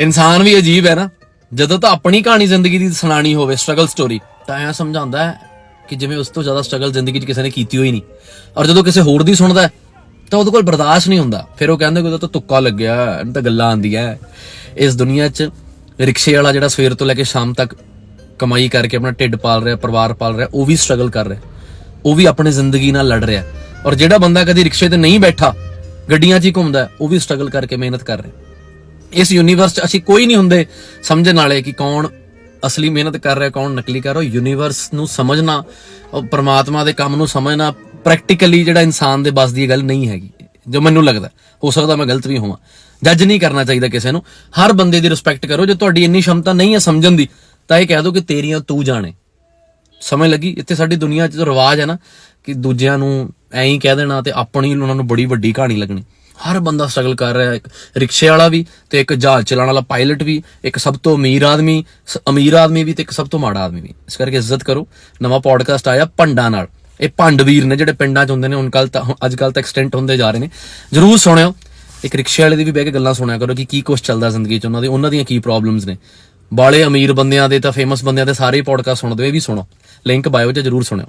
ਇਨਸਾਨ ਵੀ ਅਜੀਬ ਹੈ ਨਾ। ਜਦੋਂ ਤਾਂ ਆਪਣੀ ਕਹਾਣੀ ਜ਼ਿੰਦਗੀ ਦੀ ਸੁਣਾਣੀ ਹੋਵੇ ਸਟਰਗਲ ਸਟੋਰੀ ਤਾਂ ਐਂ ਸਮਝਾਉਂਦਾ ਹੈ ਕਿ ਜਿਵੇਂ ਉਸ ਤੋਂ ਜ਼ਿਆਦਾ ਸਟਰਗਲ ਜ਼ਿੰਦਗੀ 'ਚ ਕਿਸੇ ਨੇ ਕੀਤੀ ਹੋਈ ਨਹੀਂ। ਔਰ ਜਦੋਂ ਕਿਸੇ ਹੋਰ ਦੀ ਸੁਣਦਾ ਤਾਂ ਉਹਦੇ ਕੋਲ ਬਰਦਾਸ਼ਤ ਨਹੀਂ ਹੁੰਦਾ। ਫਿਰ ਉਹ ਕਹਿੰਦਾ ਕਿ ਉਹਦਾ ਤਾਂ ਤੁੱਕਾ ਲੱਗਿਆ, ਇਹਨੂੰ ਤਾਂ ਗੱਲਾਂ ਆਉਂਦੀਆਂ ਇਸ ਦੁਨੀਆ 'ਚ ਰਿਕਸ਼ੇ ਵਾਲਾ ਜਿਹੜਾ ਸਵੇਰ ਤੋਂ ਲੈ ਕੇ ਸ਼ਾਮ ਤੱਕ ਕਮਾਈ ਕਰਕੇ ਆਪਣਾ ਢਿੱਡ ਪਾਲ ਰਿਹਾ, ਪਰਿਵਾਰ ਪਾਲ ਰਿਹਾ, ਉਹ ਵੀ ਸਟਰਗਲ ਕਰ ਰਿਹਾ। ਉਹ ਵੀ ਆਪਣੀ ਜ਼ਿੰਦਗੀ ਨਾਲ ਲੜ ਰਿਹਾ। ਔਰ ਜਿਹੜਾ ਬੰਦਾ ਕਦੀ ਰਿਕਸ਼ੇ ਤੇ ਨਹੀਂ ਬੈਠਾ, ਗੱਡੀਆਂ 'ਚ ਹੀ ਘੁੰਮਦਾ ਉਹ ਵੀ ਸਟਰਗਲ ਕਰਕੇ ਮਿਹਨਤ ਕਰ ਰਿਹਾ। ਇਸ ਯੂਨੀਵਰਸ 'ਚ ਅਸੀਂ ਕੋਈ ਨਹੀਂ ਹੁੰਦੇ ਸਮਝਣ ਵਾਲੇ ਕਿ ਕੌਣ ਅਸਲੀ ਮਿਹਨਤ ਕਰ ਰਿਹਾ, ਕੌਣ ਨਕਲੀ ਕਰ ਰਿਹਾ। ਯੂਨੀਵਰਸ ਨੂੰ ਸਮਝਣਾ, ਉਹ ਪ੍ਰਮਾਤਮਾ ਦੇ ਕੰਮ ਨੂੰ ਸਮਝਣਾ ਪ੍ਰੈਕਟੀਕਲੀ ਜਿਹੜਾ ਇਨਸਾਨ ਦੇ ਬਸ ਦੀ ਗੱਲ ਨਹੀਂ ਹੈਗੀ, ਜੋ ਮੈਨੂੰ ਲੱਗਦਾ। ਹੋ ਸਕਦਾ ਮੈਂ ਗਲਤ ਵੀ ਹੋਵਾਂ। ਜੱਜ ਨਹੀਂ ਕਰਨਾ ਚਾਹੀਦਾ ਕਿਸੇ ਨੂੰ। ਹਰ ਬੰਦੇ ਦੀ ਰਿਸਪੈਕਟ ਕਰੋ, ਜੇ ਤੁਹਾਡੀ ਇੰਨੀ ਸ਼ਮਤਾ ਨਹੀਂ ਹੈ ਸਮਝਣ ਦੀ, ਤਾਂ ਇਹ ਕਹਿ ਦਿਓ ਕਿ ਤੇਰੀਆਂ ਤੂੰ ਜਾਣੇ। ਸਮਝ ਲੱਗੀ? ਇੱਥੇ ਸਾਡੀ ਦੁਨੀਆ 'ਚ ਰਿਵਾਜ ਹੈ ਨਾ ਕਿ ਦੂਜਿਆਂ ਨੂੰ ਐਂ ਹੀ ਕਹਿ ਦੇਣਾ ਤੇ ਆਪਣੀ ਉਹਨਾਂ ਨੂੰ ਬੜੀ ਵੱਡੀ ਕਹਾਣੀ ਲੱਗਣੀ। ਹਰ ਬੰਦਾ ਸਟਰਗਲ ਕਰ ਰਿਹਾ ਇੱਕ ਰਿਕਸ਼ੇ ਵਾਲਾ ਵੀ ਤੇ ਇੱਕ ਜਹਾਜ਼ ਚਲਾਉਣ ਵਾਲਾ ਪਾਇਲਟ ਵੀ, ਇੱਕ ਸਭ ਤੋਂ ਅਮੀਰ ਆਦਮੀ, ਸ- ਅਮੀਰ ਆਦਮੀ ਵੀ ਤੇ ਇੱਕ ਸਭ ਤੋਂ ਮਾੜਾ ਆਦਮੀ ਵੀ। ਇਸ ਕਰਕੇ ਇੱਜ਼ਤ ਕਰੋ। ਨਵਾਂ ਪੋਡਕਾਸਟ ਆਇਆ ਭੰਡਾ ਨਾਲ। ਇਹ ਭੰਡ ਵੀਰ ਨੇ ਜਿਹੜੇ ਪਿੰਡਾਂ 'ਚ ਹੁੰਦੇ ਨੇ, ਹੁਣ ਕੱਲ ਤਾਂ ਅੱਜ ਕੱਲ ਤਾਂ ਐਕਸਟੈਂਟ ਹੁੰਦੇ ਜਾ ਰਹੇ ਨੇ। ਜਰੂਰ ਸੁਣਿਓ। ਇੱਕ ਰਿਕਸ਼ੇ ਵਾਲੇ ਦੀ ਵੀ ਬਹਿ ਕੇ ਗੱਲਾਂ ਸੁਣਿਆ ਕਰੋ ਕਿ ਕੀ ਕੁਛ ਚੱਲਦਾ ਜ਼ਿੰਦਗੀ 'ਚ ਉਹਨਾਂ ਦੀ, ਉਹਨਾਂ ਦੀਆਂ ਕੀ ਪ੍ਰੋਬਲਮਸ ਨੇ। ਬਾਲੇ ਅਮੀਰ ਬੰਦਿਆਂ ਦੇ ਤਾਂ ਫੇਮਸ ਬੰਦਿਆਂ ਦੇ ਸਾਰੇ ਪੋਡਕਾਸਟ ਸੁਣਦੇ ਹੋ ਇਹ ਵੀ ਸੁਣੋ। ਲਿੰਕ ਬਾਇਓ 'ਚ ਜਰੂਰ ਸੁਣਿਓ।